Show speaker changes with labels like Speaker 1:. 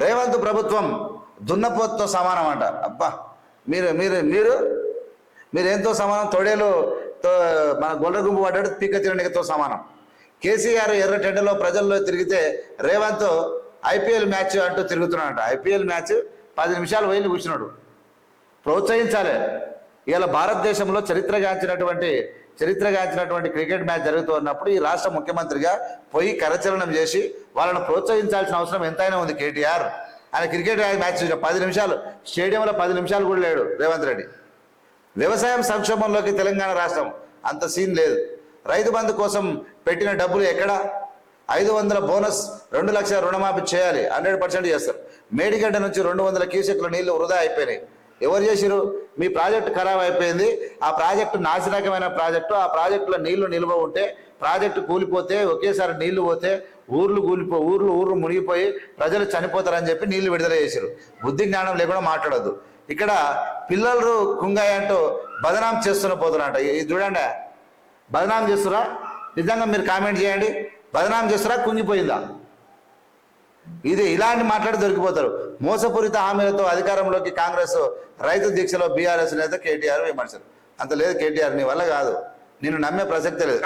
Speaker 1: రేవంత్ ప్రభుత్వం దున్నపోతుతో సమానం అంట. అబ్బా మీరు మీరు మీరు మీరు సమానం. తొడేలు తో మన గొల్ల గుంపు పడ్డాడు పీక తినడితో సమానం. కేసీఆర్ ఎర్ర టెండలో ప్రజల్లో తిరిగితే రేవంత్ ఐపీఎల్ మ్యాచ్ అంటూ తిరుగుతున్నాడంట. ఐపీఎల్ మ్యాచ్ పది నిమిషాలు పోయి కూర్చున్నాడు. ప్రోత్సహించాలి. ఇవాళ భారతదేశంలో చరిత్రగాంచినటువంటి చరిత్రగాంచినటువంటి క్రికెట్ మ్యాచ్ జరుగుతున్నప్పుడు ఈ రాష్ట్ర ముఖ్యమంత్రిగా పోయి కరచలనం చేసి వాళ్ళని ప్రోత్సహించాల్సిన అవసరం ఎంతైనా ఉంది కేటీఆర్. ఆయన క్రికెట్ మ్యాచ్ పది నిమిషాలు. స్టేడియంలో పది నిమిషాలు కూడా లేడు రేవంత్ రెడ్డి. వ్యవసాయం సంక్షోభంలోకి తెలంగాణ రాష్ట్రం. అంత సీన్ లేదు. రైతు బంధు కోసం పెట్టిన డబ్బులు ఎక్కడ? ఐదు వందల బోనస్ రెండు లక్షల రుణమాఫీ చేయాలి. హండ్రెడ్ పర్సెంట్ చేస్తారు. మేడిగడ్డ నుంచి రెండు వందల క్యూసెక్ల నీళ్ళు వృధా అయిపోయినాయి. ఎవరు చేసిరు మీ ప్రాజెక్టు ఖరాబ్ అయిపోయింది ఆ ప్రాజెక్టు నాసిరకమైన ప్రాజెక్టు ఆ ప్రాజెక్టులో నీళ్ళు నిల్వ ఉంటే ప్రాజెక్టు కూలిపోతే ఒకేసారి నీళ్ళు పోతే ఊర్లు కూలిపో ఊర్లు ఊర్లు మునిగిపోయి ప్రజలు చనిపోతారని చెప్పి నీళ్ళు విడుదల చేశారు. బుద్ధి జ్ఞానం లేకుండా మాట్లాడద్దు. ఇక్కడ పిల్లలు కుంగాయ అంటూ బదనాం చేస్తున్న పోతున్నట. ఇది చూడండి బదనాం చేస్తురా? నిజంగా మీరు కామెంట్ చేయండి. బదనాం చేస్తురా? కుంగిపోయిందా? ఇది ఇలాంటి మాట్లాడి దొరికిపోతారు. మోసపూరిత హామీలతో అధికారంలోకి కాంగ్రెస్ రైతు దీక్షలో బీఆర్ఎస్ నేత కేటీఆర్ విమర్శలు. అంత లేదు కేటీఆర్ నీ వల్ల కాదు. నిన్ను నమ్మే ప్రసక్తే లేదు.